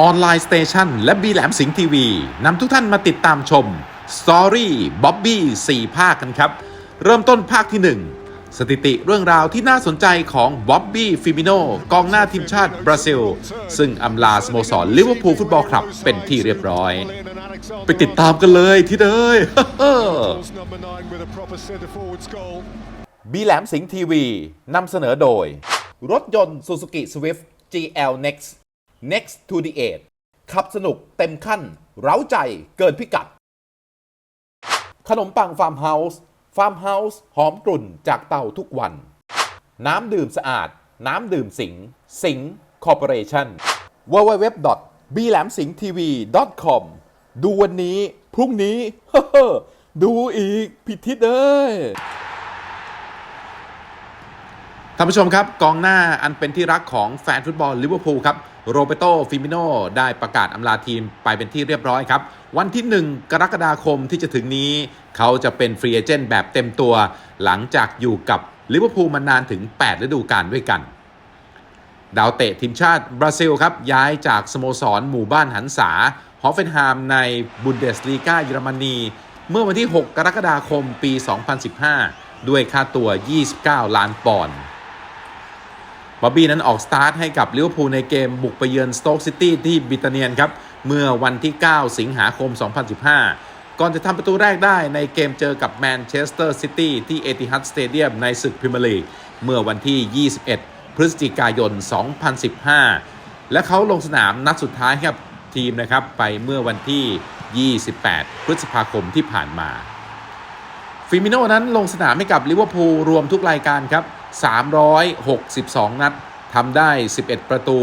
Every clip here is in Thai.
ออนไลน์สเตชันและบีแหลมสิงห์ทีวีนำทุกท่านมาติดตามชมสตอรี่บ๊อบบี้4ภาคกันครับ เริ่มต้นภาคที่ 1 สถิติเรื่องราวที่น่าสนใจของบ๊อบบี้ฟิมิโนกองหน้าทีมชาติบราซิล ซึ่งอำลาสโมสรลิเวอร์พูลฟุตบอลคลับเป็นที่เรียบร้อย ไปติดตามกันเลยที่เดยบีแหลมสิงห์ทีวีนำเสนอโดย รถยนต์ Suzuki Swift GL Next Next to the Edge ขับสนุกเต็มขั้น เร้าใจเกินพิกัด ขนมปังฟาร์มเฮาส์ฟาร์มเฮาส์หอมกลุ่นจากเตาทุกวัน น้ำดื่มสะอาด น้ำดื่มสิง สิงคอร์ปอเรชั่น www b l a m s i n g t v com ดูวันนี้ พรุ่งนี้ ดูอีก ผิดทิศเอ้ยานผู้ชมครับ กองหน้าอันเป็นที่รักของแฟนฟุตบอลลิเวอร์พูลครับโรเบโตฟิมิโนได้ประกาศอำลาทีมไปเป็นที่เรียบร้อยครับ วันที่ 1 กรกฎาคมที่จะถึงนี้ เขาจะเป็นฟรีเอเจนต์แบบเต็มตัว หลังจากอยู่กับลิเวอร์พูลมานานถึง 8 ฤดูกาลด้วยกัน ดาวเตะทีมชาติบราซิลครับ ย้ายจากสโมสรหมู่บ้านหันษาฮอฟเฟนไฮมในบุนเดสลีกาเยอรมนี เมื่อวันที่ 6 กรกฎาคมปี 2015 ด้วยค่าตัว 29 ล้านปอนด์ บ๊อบบี้นั้นออกสตาร์ทให้กับลิเวอร์พูลในเกมบุกไปเยือนสโต๊กซิตี้ที่บิตเนียนครับ เมื่อวันที่ 9 สิงหาคม 2015 ก่อนจะทำประตูแรกได้ในเกมเจอกับแมนเชสเตอร์ซิตี้ที่เอติฮัดสเตเดียมในศึกพรีเมียร์ลีกเมื่อวันที่ 21 พฤศจิกายน 2015 และเขาลงสนามนัดสุดท้ายให้กับทีมนะครับไปเมื่อวันที่ 28 พฤษภาคมที่ผ่านมาฟิมิโนนั้นลงสนามให้กับลิเวอร์พูลรวมทุกรายการครับ 362 นัดทำได้ 11 ประตู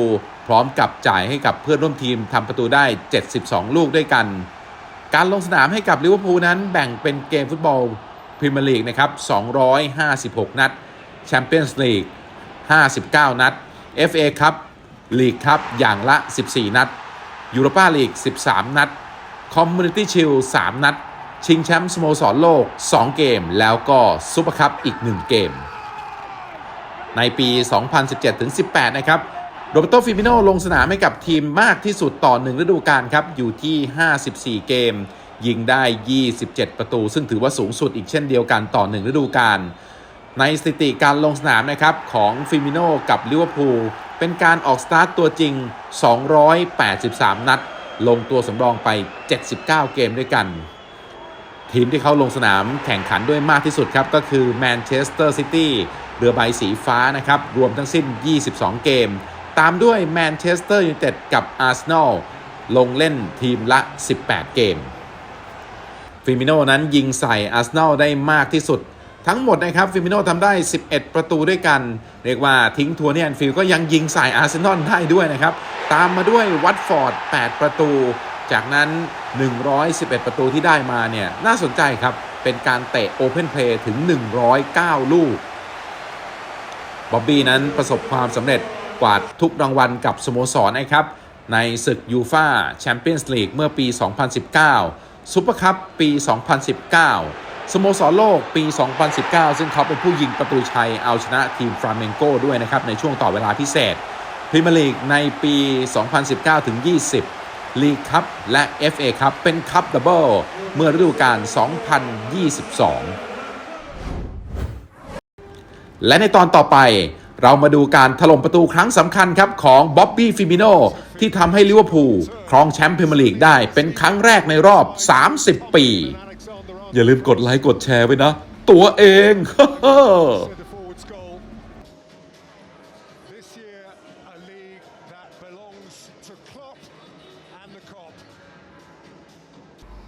พร้อมกับจ่ายให้กับเพื่อนร่วมทีมทำประตูได้ 72 ลูกด้วยกัน การลงสนามให้กับลิเวอร์พูลนั้นแบ่งเป็นเกมฟุตบอลพรีเมียร์ลีกนะครับ 256 นัดแชมเปี้ยนส์ลีก 59 นัด FA ครับลีกครับอย่างละ 14 นัดยูโรปาลีก 13 นัดคอมมูนิตี้ชิล3นัด ชิงแชมป์สโมสรโลก 2 เกม แล้วก็ซูเปอร์คัพอีก 1 เกม ในปี 2017-18 นะครับ โรเบโตฟิมิโนลงสนามให้กับทีมมากที่สุดต่อ1ฤดูกาลครับ อยู่ที่ 54 เกม ยิงได้ 27 ประตู ซึ่งถือว่าสูงสุดอีกเช่นเดียวกันต่อ1ฤดูกาล ในสถิติการลงสนามนะครับของฟิมิโนกับลิเวอร์พูลเป็นการออกสตาร์ตตัวจริง 283 นัด ลงตัวสำรองไป 79 เกมด้วยกัน ทีมที่เขาลงสนามแข่งขันด้วยมากที่สุดครับ ก็คือแมนเชสเตอร์ซิตี้เรือใบสีฟ้านะครับ รวมทั้งสิ้น 22 เกม ตามด้วยแมนเชสเตอร์ยูไนเต็ดกับอาร์เซนอลลงเล่นทีมละ 18 เกมฟิมิโนนั้นยิงใส่อาร์เซนอลได้มากที่สุด ทั้งหมดนะครับฟิมิโนทำได้ 11 ประตูด้วยกัน เรียกว่าทิ้งทัวร์ที่แอนฟิลก็ยังยิงใส่อาร์เซนอลได้ด้วยนะครับ ตามมาด้วยวัตฟอร์ด 8 ประตู จากนั้น 111 ประตูที่ได้มาเนี่ยน่าสนใจครับ เป็นการเตะโอเพนเพลย์ถึง 109 ลูก บ๊อบบี้นั้นประสบความสำเร็จกวาดทุกรางวัลกับสโมสรนะครับ ในศึกยูฟาแชมเปี้ยนส์ลีกเมื่อปี 2019 ซุปเปอร์คัพปี 2019 สโมสรโลกปี 2019 ซึ่งเขาเป็นผู้ยิงประตูชัยเอาชนะทีมฟราเมงโกด้วยนะครับในช่วงต่อเวลาพิเศษพรีเมียร์ลีกในปี 2019 ถึง 20 ลีกคัพและ FA คัพเป็นคัพดับเบิลเมื่อฤดูกาล 2022 และในตอนต่อไปเรามาดูการถล่มประตูครั้งสำคัญครับของบ๊อบบี้ฟิมิโนที่ทำให้ลิเวอร์พูลครองแชมป์พรีเมียร์ลีกได้เป็นครั้งแรกในรอบ 30 ปี อย่าลืมกดไลค์กดแชร์ไว้นะ ตัวเอง